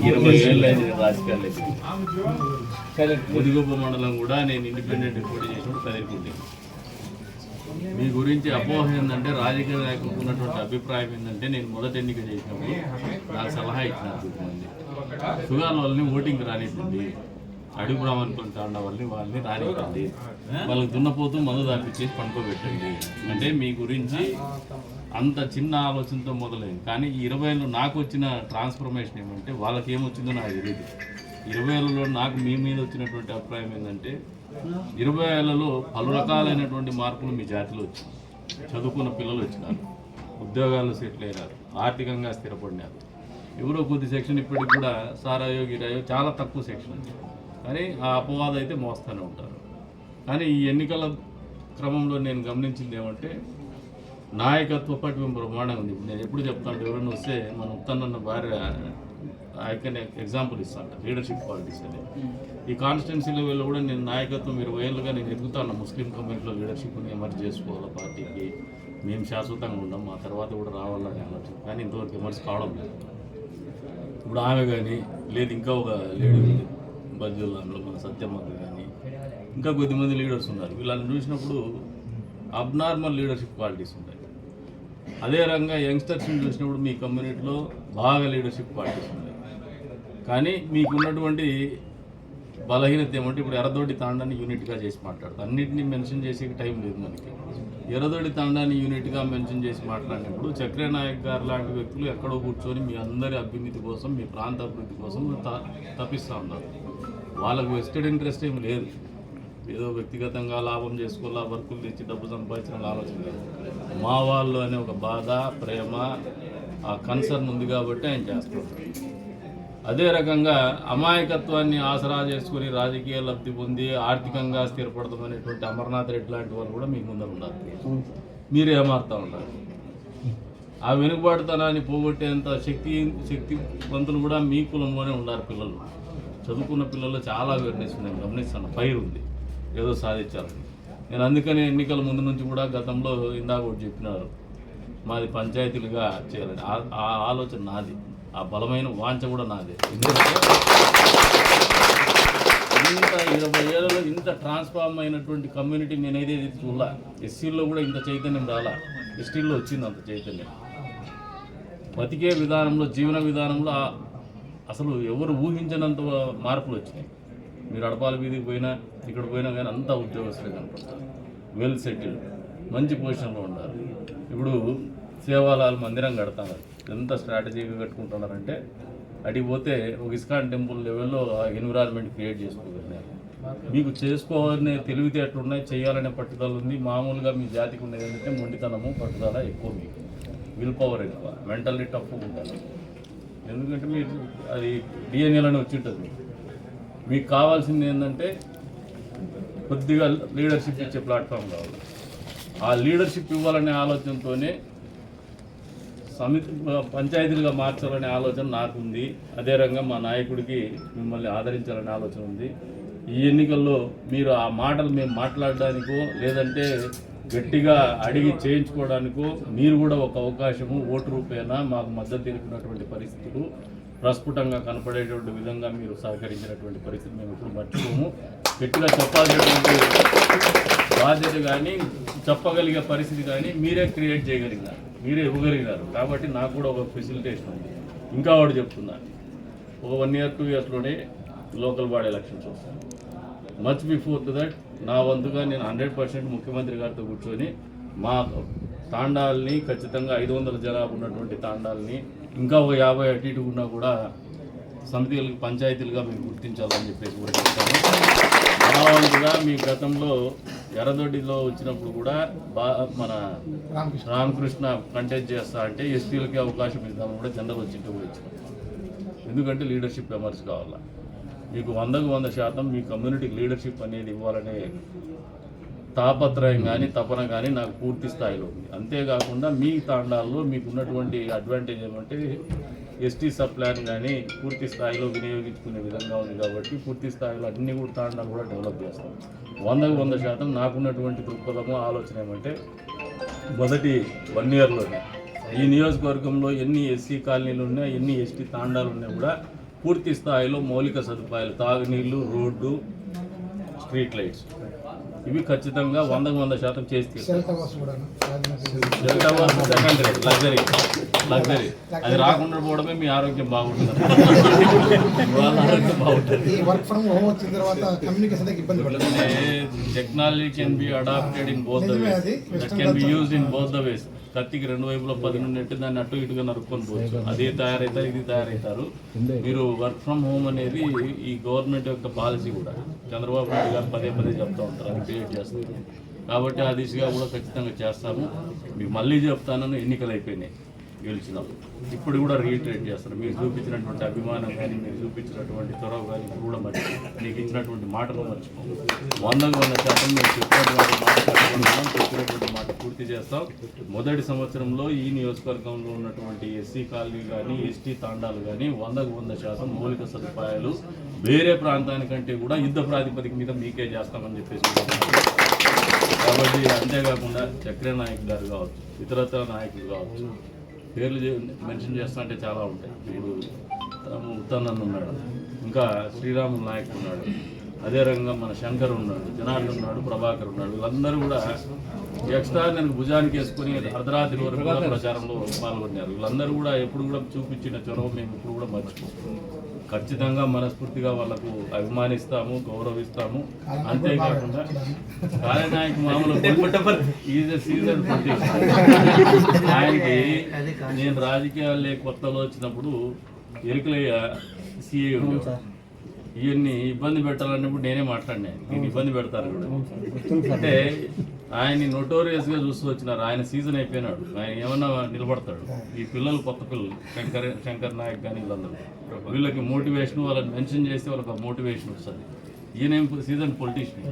ఇరవై ఏళ్ళు అయింది రాజకీయాలు ముదిగొప్ప మండలం కూడా నేను ఇండిపెండెంట్ పోటీ చేసినప్పుడు కదిలికుంటే మీ గురించి అపోహ ఏంటంటే రాజకీయ నాయకులకు ఉన్నటువంటి అభిప్రాయం ఏంటంటే నేను మొదటి ఎన్నిక చేసినప్పుడు నాకు సలహా ఇచ్చినారు కొంతమంది సుగాల వాళ్ళని ఓటింగ్ రానివ్వండి. అడుగు బ్రాహ్మణులు వాళ్ళని వాళ్ళని రానివ్వండి. వాళ్ళకి దున్నపోతూ మందు దాపించేసి పండుకోబెట్టండి. అంటే మీ గురించి అంత చిన్న ఆలోచనతో మొదలైంది. కానీ ఇరవైలో ఇరవై ఏళ్ళు నాకు వచ్చిన ట్రాన్స్ఫర్మేషన్ ఏమంటే వాళ్ళకి ఏమొచ్చిందో నాకు తెలియదు ఇరవై ఏళ్ళలో నాకు మీ మీద వచ్చినటువంటి అభిప్రాయం ఏంటంటే ఇరవై ఏళ్ళలో పలు రకాలైనటువంటి మార్పులు మీ జాతిలో వచ్చినాయి. చదువుకున్న పిల్లలు వచ్చినారు ఉద్యోగాల్లో సెటిల్ అయినారు ఆర్థికంగా స్థిరపడినారు. ఎవరో కొద్ది సెక్షన్ ఇప్పటికి కూడా సారాయో గిరాయో చాలా తక్కువ సెక్షన్ అని కానీ ఆ అపవాదం అయితే మోస్తూనే ఉంటారు. కానీ ఈ ఎన్నికల క్రమంలో నేను గమనించింది ఏమంటే నాయకత్వ పట్టు బ్రహ్మాండంగా ఉంది. నేను ఎప్పుడు చెప్తాను ఎవరైనా వస్తే మన ఉత్తన్న భార్య ఐ ఎగ్జాంపుల్ ఇస్తాను లీడర్షిప్ క్వాలిటీస్ అని. ఈ కాన్స్టిట్యున్సీ లెవెల్లో కూడా నేను నాయకత్వం ఇరవై ఏళ్ళుగా నేను ఎదుగుతాను ముస్లిం కమ్యూనిటీలో లీడర్షిప్ని ఎమర్జ్ చేసుకోవాలి పార్టీకి? మేము శాశ్వతంగా ఉన్నాం మా తర్వాత కూడా రావాలని ఆలోచన. కానీ ఇంతవరకు ఎమర్జ్ కావడం లేదు. ఇప్పుడు ఆమె కానీ లేదు ఇంకా ఒక లేడీ ఉంది. బజ్జుల్లాంలో మన సత్యమ్మకి కానీ ఇంకా కొద్దిమంది లీడర్స్ ఉన్నారు. వీళ్ళని చూసినప్పుడు అబ్నార్మల్ లీడర్షిప్ క్వాలిటీస్ ఉంటాయి. అదే రకంగా యంగ్స్టర్స్ని చూసినప్పుడు మీ కమ్యూనిటీలో బాగా లీడర్షిప్ క్వాలిటీస్ ఉన్నాయి కానీ మీకున్నటువంటి బలహీనత ఏమంటే ఇప్పుడు ఎర్రదోటి తాండాన్ని యూనిట్గా చేసి మాట్లాడతారు. అన్నింటినీ మెన్షన్ చేసే టైం లేదు మనకి. ఎర్రదోడి తాండాన్ని యూనిట్గా మెన్షన్ చేసి మాట్లాడినప్పుడు చక్ర నాయక్ గారు లాంటి వ్యక్తులు ఎక్కడో కూర్చొని మీ అందరి అభ్యున్నతి కోసం మీ ప్రాంత అభివృద్ధి కోసం త- తప్పిస్తూ ఉన్నారు. వాళ్ళకు వెస్టెడ్ ఇంట్రెస్ట్ ఏం లేదు. ఏదో వ్యక్తిగతంగా లాభం చేసుకోవాలా వర్కులు తెచ్చి డబ్బు సంపాదించిన ఆలోచన లేదు. మా వాళ్ళు అనే ఒక బాధ ప్రేమ ఆ కన్సర్న్ ఉంది కాబట్టి ఆయన చేస్తున్నారు అదే రకంగా అమాయకత్వాన్ని ఆసరా చేసుకుని రాజకీయ లబ్ధి పొంది ఆర్థికంగా స్థిరపడతామనేటువంటి అమర్నాథ్ రెడ్డి లాంటి వాళ్ళు కూడా మీకు ముందర ఉన్నారు. మీరు ఏమారుతా ఉన్నారు? ఆ వెనుకబాటుతనాన్ని పోగొట్టేంత శక్తి శక్తివంతులు కూడా మీ కులంలోనే ఉన్నారు పిల్లలు. చదువుకున్న పిల్లల్లో చాలా అవేర్నెస్ ఉంది గమనిస్తాను. పైరు ఉంది. ఏదో సాధించాలని. నేను అందుకని ఎన్నికల ముందు నుంచి కూడా గతంలో ఇందాక ఒకటి చెప్పినారు. మాది పంచాయతీలుగా చేయాలని. ఆ- ఆలోచన నాది. ఆ బలమైన వాంఛ కూడా నాదే. ఇంత ఇరవై ఏళ్ళలో ఇంత ట్రాన్స్ఫార్మ్ అయినటువంటి కమ్యూనిటీ నేనైతే ఇది చూడాల ఎస్సీల్లో కూడా ఇంత చైతన్యం రాలా. ఎస్టీల్లో వచ్చింది అంత చైతన్యం. బతికే విధానంలో జీవన విధానంలో అసలు ఎవరు ఊహించినంత మార్పులు వచ్చినాయి. మీరు అడపాల వీధికి పోయినా ఇక్కడ పోయినా కానీ అంతా ఉద్యోగస్తులే కనపడతారు. వెల్ సెటిల్డ్ మంచి పొజిషన్లో ఉన్నారు. ఇప్పుడు సేవాలాల్ మందిరం కడతారు ఎంత స్ట్రాటజీగా కట్టుకుంటున్నారంటే అడిగి పోతే ఒక ఇస్కాన్ టెంపుల్ లెవెల్లో ఎన్విరాన్మెంట్ క్రియేట్ చేసుకోగలిగారు. మీకు చేసుకోవాలనే తెలివితేటలు ఉన్నాయి చేయాలనే పట్టుదల ఉంది. మామూలుగా మీ జాతికి ఉండేది ఏంటంటే మొండితనము పట్టుదల ఎక్కువ మీకు. విల్ పవర్ ఎక్కువ మెంటల్లీ టఫ్ ఉండాలి ఎందుకంటే మీ అది డిఎన్ఏలోనే వచ్చి ఉంటుంది. మీకు మీకు కావాల్సింది ఏంటంటే కొద్దిగా లీడర్షిప్ ఇచ్చే ప్లాట్ఫామ్ కావాలి. ఆ లీడర్షిప్ ఇవ్వాలనే ఆలోచనతోనే సమితి పంచాయతీలుగా మార్చాలనే ఆలోచన నాకుంది. అదే రంగా మా నాయకుడికి మిమ్మల్ని ఆదరించాలనే ఆలోచన ఉంది. ఈ ఎన్నికల్లో మీరు ఆ మాటలు మేము మాట్లాడడానికో లేదంటే గట్టిగా అడిగి చేయించుకోవడానికో మీరు కూడా ఒక అవకాశము ఓటు రూపేణా మాకు మద్దతు తెలిపినటువంటి పరిస్థితులు ప్రస్ఫుటంగా కనపడేటువంటి విధంగా మీరు సహకరించినటువంటి పరిస్థితి మేము ఇప్పుడు మర్చిపోము. గట్టిగా చెప్పాల్సినటువంటి బాధ్యత కానీ చెప్పగలిగే పరిస్థితి కానీ మీరే క్రియేట్ చేయగలిగినారు మీరే ఇవ్వగలిగినారు. కాబట్టి నాకు కూడా ఒక ఫెసిలిటేషన్ ఉంది. ఇంకా వాడు చెప్తున్నాను ఒక వన్ ఇయర్ టూ ఇయర్స్లోనే లోకల్ బాడీ ఎలక్షన్స్ వస్తాయి. మచ్ బిఫోర్ టు దట్ నా వంతుగా నేను హండ్రెడ్ పర్సెంట్ ముఖ్యమంత్రి గారితో కూర్చొని మా తాండాలని ఖచ్చితంగా ఐదు వందల జనాభా ఉన్నటువంటి తాండాలని ఇంకా ఒక యాభై అటు ఇటు ఉన్నా కూడా సమితిలకు పంచాయతీలుగా మేము గుర్తించాలని చెప్పేసి కూడా చెప్తాను నా వంతుగా మీ గతంలో ఎర్రదొడ్డిలో వచ్చినప్పుడు కూడా బా మన రామకృష్ణ కంటెస్ట్ చేస్తా అంటే ఎస్టీలకి అవకాశం ఇద్దామని కూడా జనరల్ వచ్చి కూడా ఇచ్చాం ఎందుకంటే లీడర్షిప్ ఎమర్స్ కావాలా? మీకు వందకు వంద శాతం మీ కమ్యూనిటీకి లీడర్షిప్ అనేది ఇవ్వాలనే తాపత్రయం కానీ తపన కానీ నాకు పూర్తి స్థాయిలో ఉంది. అంతేకాకుండా మీ తాండాల్లో మీకు ఉన్నటువంటి అడ్వాంటేజ్ ఏమంటే ఎస్టీ సప్లాన్ కానీ పూర్తి స్థాయిలో వినియోగించుకునే విధంగా ఉంది కాబట్టి పూర్తి స్థాయిలో అన్ని కూడా తాండాలు కూడా డెవలప్ చేస్తాం. వందకు వంద శాతం నాకున్నటువంటి దృక్పథము ఆలోచన ఏమంటే మొదటి వన్ ఇయర్లోనే ఈ నియోజకవర్గంలో ఎన్ని ఎస్సీ కాలనీలు ఉన్నా ఎన్ని ఎస్టీ తాండాలు ఉన్నా కూడా పూర్తి స్థాయిలో మౌలిక సదుపాయాలు తాగునీళ్ళు రోడ్డు స్ట్రీట్ లైట్స్. ఇవి ఖచ్చితంగా వందకు వంద శాతం చేసి సెకండరీ లగ్జరీ లగ్జరీ అది రాకుండా పోవడమే మీ ఆరోగ్యం బాగుంటుంది. వాళ్ళ ఆరోగ్యం technology can be adapted in both the ways. That can be used in both the ways కత్తికి రెండు వైపులో పది నుండి దాన్ని అటు ఇటుగా నరుక్కొని పోవచ్చు. తయారైతే తయారవుతారు ఇది తయారవుతారు మీరు వర్క్ ఫ్రమ్ హోమ్ అనేది ఈ గవర్నమెంట్ యొక్క పాలసీ కూడా. చంద్రబాబు నాయుడు గారు పదే పదే చెప్తా ఉంటారు అది క్రియేట్ చేస్తారు. కాబట్టి ఆ దిశగా కూడా ఖచ్చితంగా చేస్తాము. మీకు మళ్ళీ చెప్తానని ఎన్నికలు అయిపోయినాయి. గెలిచినాం ఇప్పుడు కూడా రీఇటరేట్ చేస్తారు మీరు చూపించినటువంటి అభిమానం కానీ మీరు చూపించినటువంటి చొరవ కానీ ఇప్పుడు కూడా మర్చిపోయి మీకు ఇచ్చినటువంటి మాటలు మర్చిపో. వందకు వంద శాతం మీరు చెప్పినటువంటి మాట కట్టుకుంటున్నాం చెప్పినటువంటి మాట పూర్తి చేస్తాం. మొదటి సంవత్సరంలో ఈ నియోజకవర్గంలో ఉన్నటువంటి ఎస్సీ కాలనీ కానీ ఎస్టీ తాండాలు కానీ వందకు వంద శాతం మౌలిక సదుపాయాలు వేరే ప్రాంతానికంటే కూడా యుద్ధ ప్రాతిపదిక మీద మీకే చేస్తామని చెప్పేసి కాబట్టి అంతేకాకుండా చక్ర నాయక్ గారు కావచ్చు ఇతరత్ర నాయకులు కావచ్చు పేర్లు మెన్షన్ చేస్తా అంటే చాలా ఉంటాయి. ఇప్పుడు తమ ఉత్తన్నన్ ఉన్నాడు. ఇంకా శ్రీరాములు నాయక్ ఉన్నాడు. అదే రకంగా మన శంకర్ ఉన్నాడు జనార్దన్ ఉన్నాడు ప్రభాకర్ ఉన్నాడు. వీళ్ళందరూ కూడా ఎక్స్ట్రా నేను భుజానికి వేసుకుని అర్ధరాత్రి వరకు ప్రచారంలో పాల్గొన్నారు. వీళ్ళందరూ కూడా ఎప్పుడు కూడా చూపించిన చొరవ మేము ఇప్పుడు కూడా మర్చిపోం ఖచ్చితంగా మనస్ఫూర్తిగా వాళ్ళకు అభిమానిస్తాము గౌరవిస్తాము. అంతేకాకుండా కార్యనాయక మామూలు ఈజ్ సీజన్ ఆయనకి నేను రాజకీయాల్లో కొత్తలో వచ్చినప్పుడు ఎరుకలయ్య సిఏ ఇవన్నీ ఇబ్బంది పెట్టాలన్నప్పుడు నేనే మాట్లాడినా ఇబ్బంది పెడతారు కూడా. అంటే ఆయన్ని నోటోరియస్గా చూస్తూ వచ్చినారు. ఆయన సీజన్ అయిపోయినాడు. ఆయన ఏమన్నా నిలబడతాడు. ఈ పిల్లలు కొత్త పిల్లలు శంకర్ శంకర్ నాయక్ కానీ వీళ్ళందరూ. వీళ్ళకి మోటివేషన్ వాళ్ళని మెన్షన్ చేస్తే వాళ్ళకి మోటివేషన్ వస్తుంది. ఈయన సీజన్ పొలిటీషియన్